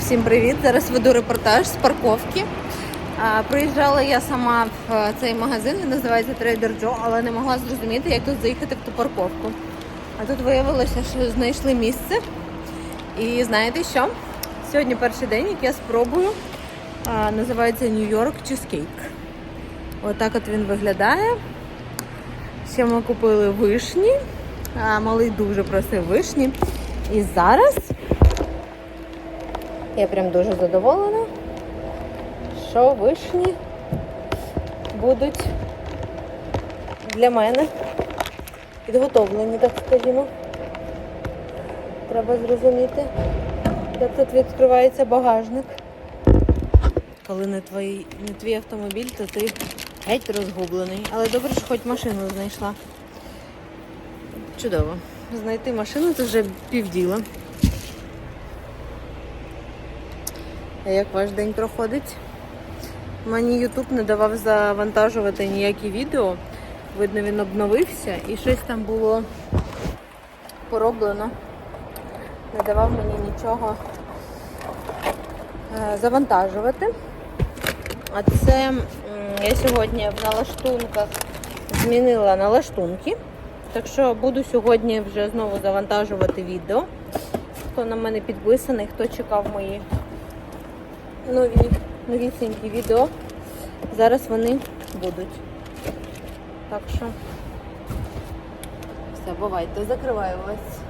Всім привіт! Зараз веду репортаж з парковки. Приїжджала я сама в е, цей магазин, він називається Trader Joe, але не могла зрозуміти, як тут заїхати в ту парковку. А тут виявилося, що знайшли місце. І знаєте що? Сьогодні перший день, як я спробую. Називається York Cheesecake. Отак от він виглядає. Ще ми купили вишні. Малий дуже просив вишні. І зараз я прям дуже задоволена, що вишні будуть для мене підготовлені, так скажімо. Треба зрозуміти, як тут відкривається багажник. Коли не твій, не твій автомобіль, то ти геть розгублений. Але добре, що хоч машину знайшла. Чудово. Знайти машину це вже півділа. А як ваш день проходить? Мені YouTube не давав завантажувати ніякі відео. Видно, він обновився і щось там було пороблено. Не давав мені нічого е, завантажувати. А це я сьогодні в налаштунках змінила налаштунки. Так що буду сьогодні вже знову завантажувати відео. Хто на мене підписаний, хто чекав мої нові новісінькі відео. Зараз вони будуть. Так що все, бувайте, закриваю вас.